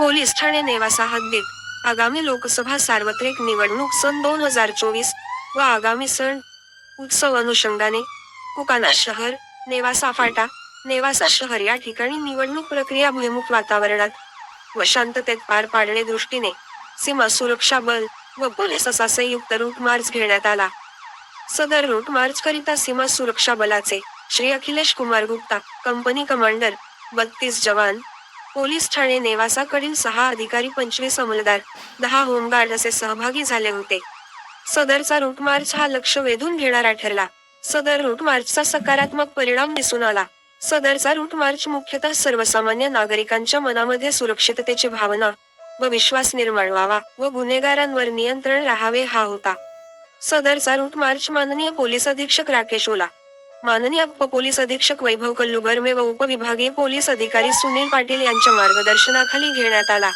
Police Thane Nevasa हद्दीत आगामी लोकसभा सार्वत्रिक निवडणूक सन दोन हजार चोवीस व आगामी सण उत्सव अनुषंगाने कुकाना शहर नेवासा फाटा नेवासा शहर या ठिकाणी निवडणूक प्रक्रिया भुईमुख वातावरणात व शांततेत पार पाडणे दृष्टीने सीमा सुरक्षा बल व पोलीस असा संयुक्त रूट मार्च घेण्यात आला. सदर रूट मार्च करिता सीमा सुरक्षा बलाचे श्री अखिलेश कुमार गुप्ता कंपनी कमांडर बत्तीस जवान पोलीस ठाणे नेवासाकडील सहा अधिकारी पंचवीस अंमलदार दहा होमगार्ड असे सहभागी झाले होते. सदरचा रूट मार्च हा लक्ष वेधून घेणारा ठरला. सदर रूट मार्चचा सकारात्मक परिणाम दिसून आला. सदरचा रूट मार्च मुख्यतः सर्वसामान्य नागरिकांच्या मनामध्ये सुरक्षिततेची भावना व विश्वास निर्माण व्हावा व गुन्हेगारांवर नियंत्रण राहावे हा होता. सदरचा रूट मार्च माननीय पोलीस अधीक्षक राकेश ओला माननीय उप पोलीस अधीक्षक वैभव कल्लुगर्मे व उपविभागीय पोलीस अधिकारी सुनील पाटील यांच्या मार्गदर्शनाखाली घेण्यात आला.